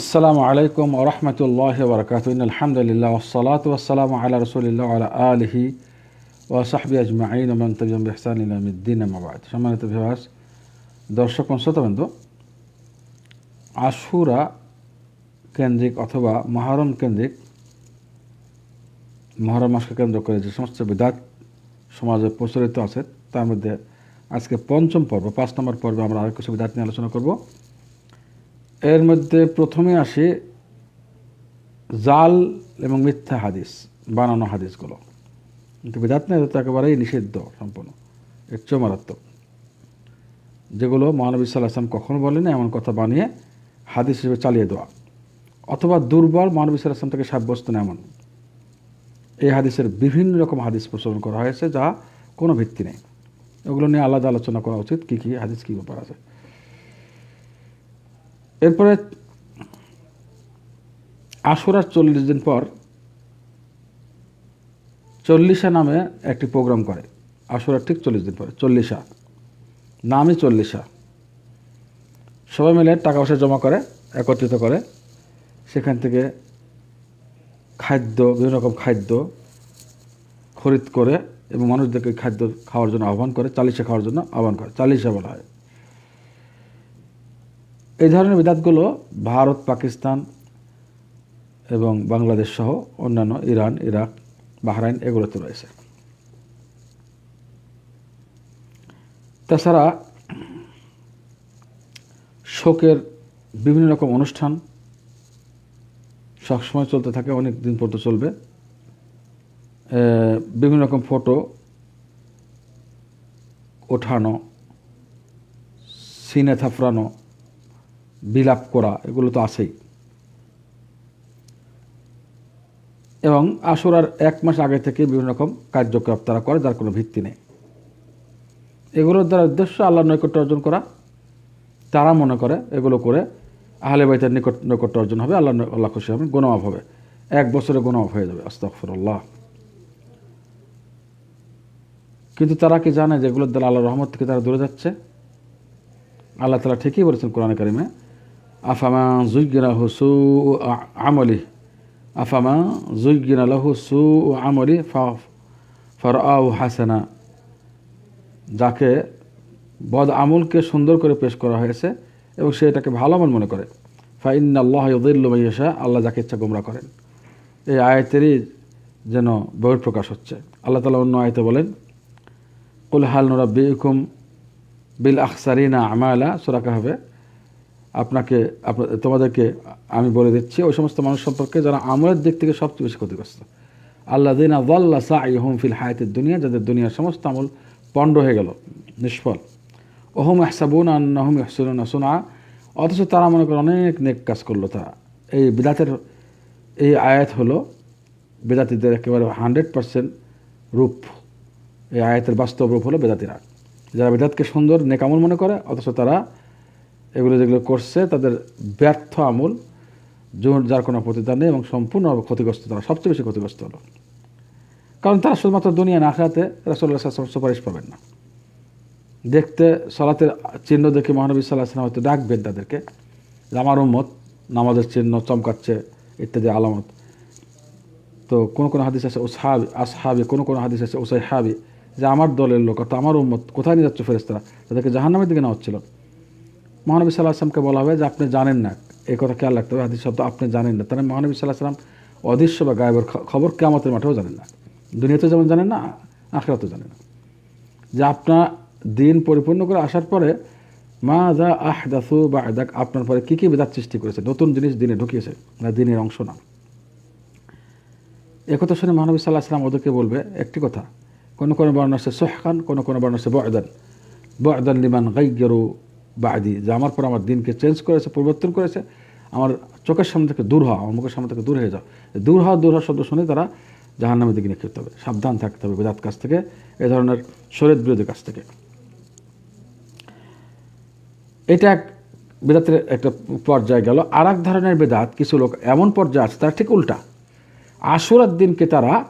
আসসালামু আলাইকুম ওরহমতুল্লাহ বরকাত আলহামদুলিল্লাহ ওসলাত ওসালাম আল্লাহ রসুলিল্লাহ আলা আলহি ও সাহবি আজমাইন। ওমান তবিম বেহসান ইলামুদ্দিন আমাবাদ সম্মানিত ভিবাস দর্শক শ্রোতাবৃন্দ আশুরা কেন্দ্রিক অথবা মহরম কেন্দ্রিক, মহরম মাসকে কেন্দ্র করে যে সমস্ত বিদাত সমাজে প্রচলিত আছে, তার মধ্যে আজকে পঞ্চম পর্ব, পাঁচ নম্বর পর্বে আমরা আরও কিছু বিদাত নিয়ে আলোচনা করব। এর মধ্যে প্রথমে আসে জাল এবং মিথ্যা হাদিস, বানানো হাদিসগুলো। কিন্তু বিদাত নেই, তো একেবারেই নিষিদ্ধ সম্পূর্ণ। এর চেয়েও মারাত্মক। যেগুলো মহানবী সাল্লাহ আসলাম কখনো বলেনি এমন কথা বানিয়ে হাদিস হিসেবে চালিয়ে দেওয়া। অথবা দুর্বল মহানবী সাল্লাহ আসলাম থেকে সাব্যস্ত না এমন। এই হাদিসের বিভিন্ন রকম হাদিস প্রচলন করা হয়েছে, যা কোনো ভিত্তি নেই। ওগুলো নিয়ে আলাদা আলোচনা করা উচিত, কী কী হাদিস, কী ব্যাপার আছে। এরপরে আশুরার চল্লিশ দিন পর চল্লিশা নামে একটি প্রোগ্রাম করে। আশুরার ঠিক চল্লিশ দিন পরে, চল্লিশা। নামই চল্লিশা। সবাই মিলে টাকা পয়সা জমা করে, একত্রিত করে, সেখান থেকে খাদ্য, বিভিন্ন রকম খাদ্য খরিদ করে এবং মানুষদেরকে খাদ্য খাওয়ার জন্য আহ্বান করে, চালিশা খাওয়ার জন্য আহ্বান করে। চালিশা বলা হয়। এই ধরনের বিদাতগুলো ভারত, পাকিস্তান এবং বাংলাদেশ সহ অন্যান্য ইরান, ইরাক, বাহরাইন এগুলোতে রয়েছে। তাছাড়া শোকের বিভিন্ন রকম অনুষ্ঠান সবসময় চলতে থাকে, অনেক দিন পর্যন্ত চলবে। বিভিন্ন রকম ফটো ওঠানো, সিনে থাপড়ানো বিলাপ করা, এগুলো তো আছেই। এবং আসরার এক মাস আগে থেকে বিভিন্ন রকম কার্যকলাপ তারা করে, যার কোনো ভিত্তি নেই। এগুলোর দ্বারা উদ্দেশ্য আল্লাহ নৈকট্য অর্জন করা। তারা মনে করে এগুলো করে আহলে বাইতের নিকট নৈকট্য অর্জন হবে, আল্লাহ আল্লাহ খুশি হবে, গুণমাফ হবে। এক বছরে গুণমাফ হয়ে যাবে আস্তাফরল্লাহ কিন্তু তারা কি জানে যে এগুলোর দ্বারা আল্লাহ রহমত থেকে তারা দূরে যাচ্ছে? আল্লাহ তালা ঠিকই বলেছেন কোরআন কারিমে আফামা জুইগিনা হুসু আমলি আফামা জুইগিনা সু আমলি ফর আউ হাসানা যাকে বদ আমলকে সুন্দর করে পেশ করা হয়েছে এবং সে এটাকে ভালো আমল মনে করে। ফাইন আল্লাহ ইউদ্দিল্লাইসা আল্লাহ যাকে ইচ্ছা গোমরা করেন। এই আয়তেরই যেন বহির্প্রকাশ হচ্ছে। আল্লাহ তালা অন্য আয়তে বলেন, কুল হাল নোরা বেকুম বিল আখসারিনা আমালা? সোরাকা হবে আপনাকে তোমাদেরকে আমি বলে দিচ্ছি, ওই সমস্ত মানুষ সম্পর্কে যারা আমলের দিক থেকে সবচেয়ে বেশি ক্ষতিগ্রস্ত। আল্লাহ দিন আল্লাহ সা হোম ফিল হায়াতের দুনিয়া, যাদের দুনিয়ার সমস্ত আমল পণ্ড হয়ে গেল, নিষ্ফল। ওহম আহসাবুন আহম ইহসুন সোনা অথচ তারা মনে করে অনেক নেক কাজ করল তারা। এই বিদাতের, এই আয়াত হলো বেদাতিদের একেবারে হান্ড্রেড পার্সেন্ট রূপ। এই আয়াতের বাস্তব রূপ হলো বেদাতিরা। যারা বেদাতকে সুন্দর নেকামল মনে করে, অথচ তারা এগুলো যেগুলো করছে, তাদের ব্যর্থ আমল যার কোনো প্রতিদান নেই এবং সম্পূর্ণ ক্ষতিগ্রস্ত তারা, সবচেয়ে বেশি ক্ষতিগ্রস্ত হলো। কারণ তারা শুধুমাত্র দুনিয়া না খাতে রাসোল্লা সুপারিশ পাবেন না। দেখতে, সলাতের চিহ্ন দেখে মহানবী সাল্লাহ আসলাম হয়তো ডাকবেন তাদেরকে আমার উম্মত নামাজের চিহ্ন চমকাচ্ছে, ইত্যাদি আলামত। তো কোনো কোনো হাদিস আছে, ওসাহাবি, আসহাবি, কোনো কোনো হাদিস আছে ওসাই হাবি যে, আমার দলের লোক অর্থাৎ আমার উম্মত কোথায় নিয়ে যাচ্ছে ফেরেস্তারা তাদেরকে জাহান্নামের দিকে নেওয়া হচ্ছিল। মহানবী সাল্লাহ আসলামকে বলা হবে যে আপনি জানেন না। এই কথা খেয়াল রাখতে হবে, হাদিস শব্দ আপনি জানেন না। তাহলে মহানবী সাল্লাহ সাল্লাম অদৃশ্য বা গায়েবের খবর কেমতের মাঠেও জানেন না। দুনিয়াতে যেমন জানেন না আখড়াতেও জানেন না। যে আপনার দিন পরিপূর্ণ করে আসার পরে মা যা আহ দাসু বা আদাক আপনার পরে কী কী বেদাত সৃষ্টি করেছে, নতুন জিনিস দিনে ঢুকিয়েছে, না দিনের অংশ না। একথা শুনে মহানবী সাল্লাহ আসলাম ওদেরকে বলবে একটি কথা। কোনো কোনো বর্ণ আছে সোহকান, কোনো কোনো বর্ণ আছে বয়দান বয়দান লিমান গাইগেরু বাদি যে আমার পর আমার দিনকে চেঞ্জ করেছে, পরিবর্তন করেছে, আমার চোখের সামনে থেকে দূর হওয়া, আমার মুখের সামনে থেকে দূর হয়ে যাও দূর হওয়া, দূর হওয়ার শব্দ শুনে তারা জাহান্নামের দিকে নিক্ষিপ্ত হবে সাবধান থাকতে হবে বেদাত কাছ থেকে, এ ধরনের শরীর বিরোধী কাছ থেকে। এটা এক বেদাতের একটা পর্যায়ে গেল। আর এক ধরনের বেদাত, কিছু লোক এমন পর্যায়ে আছে, তারা ঠিক উল্টা। আশুরার দিনকে তারা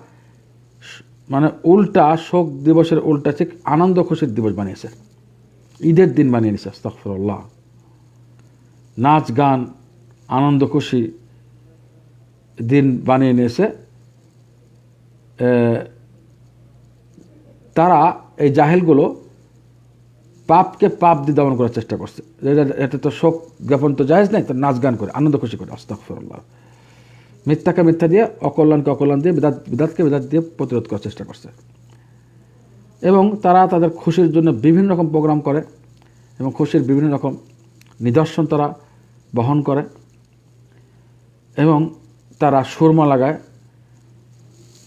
মানে উল্টা শোক দিবসের উল্টা ঠিক আনন্দ খুশির দিবস বানিয়েছে। ঈদের দিন বানিয়ে নিছে আস্তফরল্লাহ নাচ, গান, আনন্দ, খুশি দিন বানিয়ে নিয়েছে। তারা এই জাহেলগুলো পাপকে পাপ দিয়ে দমন করার চেষ্টা করছে। এটা- তো শোক জ্ঞাপন তো জায়েজ নাই তো নাচ, গান করে, আনন্দ, খুশি করে, আস্তাগফিরুল্লাহ। মিথ্যাকে মিথ্যা দিয়ে, অকল্যাণকে অকল্যাণ দিয়ে, বিদাত, বিদাতকে বিদাত দিয়ে প্রতিরোধ করার চেষ্টা করছে। এবং তারা তাদের খুশির জন্য বিভিন্ন রকম প্রোগ্রাম করে এবং খুশির বিভিন্ন রকম নিদর্শন তারা বহন করে এবং তারা সুরমা লাগায়,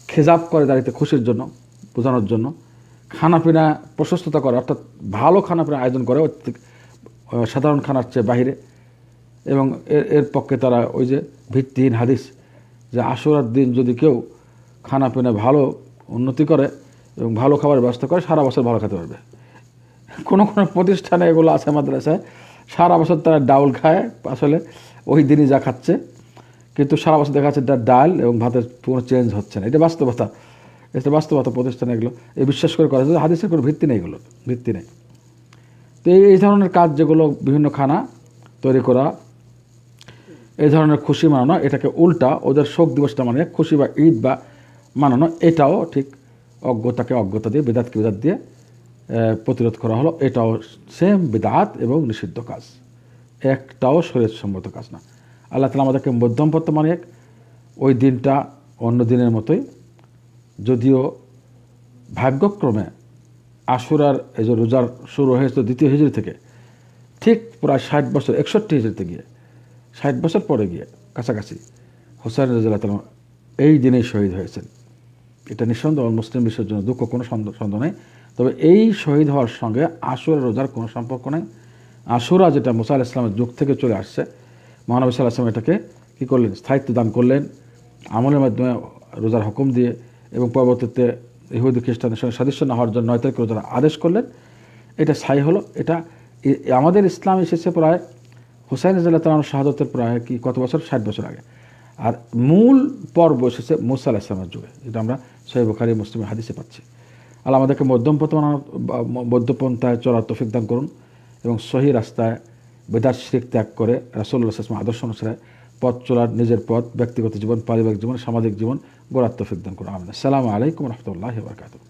খেজাব করে দাঁড়িয়ে খুশির জন্য, বোঝানোর জন্য। খানাপিনা প্রশস্ততা করে, অর্থাৎ ভালো খানাপিনা আয়োজন করে সাধারণ খানার চেয়ে বাহিরে। এবং এর এর পক্ষে তারা ওই যে ভিত্তিহীন হাদিস যে আশুরার দিন যদি কেউ খানাপিনা ভালো উন্নতি করে এবং ভালো খাবার ব্যবস্থা করে সারা বছর ভালো খেতে পারবে। কোনো কোনো প্রতিষ্ঠানে এগুলো আছে মাদ্রাসায়। সারা বছর তারা ডাউল খায়, আসলে ওই দিনই যা খাচ্ছে। কিন্তু সারা বছর দেখা যাচ্ছে ডাল এবং ভাতের কোনো চেঞ্জ হচ্ছে না। এটা বাস্তবতা। এটা বাস্তবতা প্রতিষ্ঠানে এগুলো। এই বিশ্বাস করে করা যায় হাদিসের কোনো ভিত্তি নেই এগুলো। ভিত্তি নেই। তো এই ধরনের কাজ যেগুলো বিভিন্ন খানা তৈরি করা, এই ধরনের খুশি মানানো, এটাকে উল্টা ওদের শোক দিবসটা মানে খুশি বা ঈদ বা মানানো, এটাও ঠিক অজ্ঞতাকে অজ্ঞতা দিয়ে, বেদাতকে বেদাত দিয়ে প্রতিরোধ করা হলো। এটাও সেম বেদাত এবং নিষিদ্ধ কাজ। একটাও শরীর সম্মত কাজ না। আল্লাহ তালা আমাদেরকে মধ্যম পথ মানে ওই দিনটা অন্য দিনের মতোই। যদিও ভাগ্যক্রমে আশুরার এই যে রোজার শুরু হয়েছিল দ্বিতীয় হিজড়ি থেকে, ঠিক প্রায় ষাট বছর, একষট্টি হিজড়িতে গিয়ে, ষাট বছর পরে গিয়ে কাছাকাছি হোসেন তালাম এই দিনেই শহীদ হয়েছেন। এটা নিঃসন্দেহ মুসলিম বিশ্বের জন্য, দুঃখ কোনো সন্দেহ নেই। তবে এই শহীদ হওয়ার সঙ্গে আশুরা রোজার কোনো সম্পর্ক নেই। আশুরা যেটা মুসা আল ইসলামের যুগ থেকে চলে আসছে, মহানবী সাল্লাহ আসলাম এটাকে কী করলেন? স্থায়িত্ব দান করলেন, আমলের মাধ্যমে রোজার হুকুম দিয়ে এবং পরবর্তীতে ইহুদি খ্রিস্টানদের সঙ্গে সদস্য না হওয়ার জন্য নয় তারিখ রোজার আদেশ করলেন। এটা স্থায়ী হলো, এটা আমাদের ইসলাম এসেছে প্রায় হুসাইন রাজিল্লাহ তালাম শাহাদতের প্রায় কি কত বছর? ষাট বছর আগে। আর মূল পর্ব এসেছে মুসা আলাহ ইসলামের যুগে, যেটা আমরা সহি বুখারি মুসলিমের হাদিসে পাচ্ছি। আল্লাহ আমাদেরকে মধ্যম মধ্যপন্থায় চলার তফিক দান করুন এবং সহি রাস্তায় বেদাত শিরিক ত্যাগ করে রাসুল্লাহ ইসলাম আদর্শ অনুসারে পথ চলার, নিজের পথ, ব্যক্তিগত জীবন, পারিবারিক জীবন, সামাজিক জীবন গোড়ার তফিক দান করুন। আমিন। আসসালামু আলাইকুম রহমতুল্লাহ বরকাতুহ।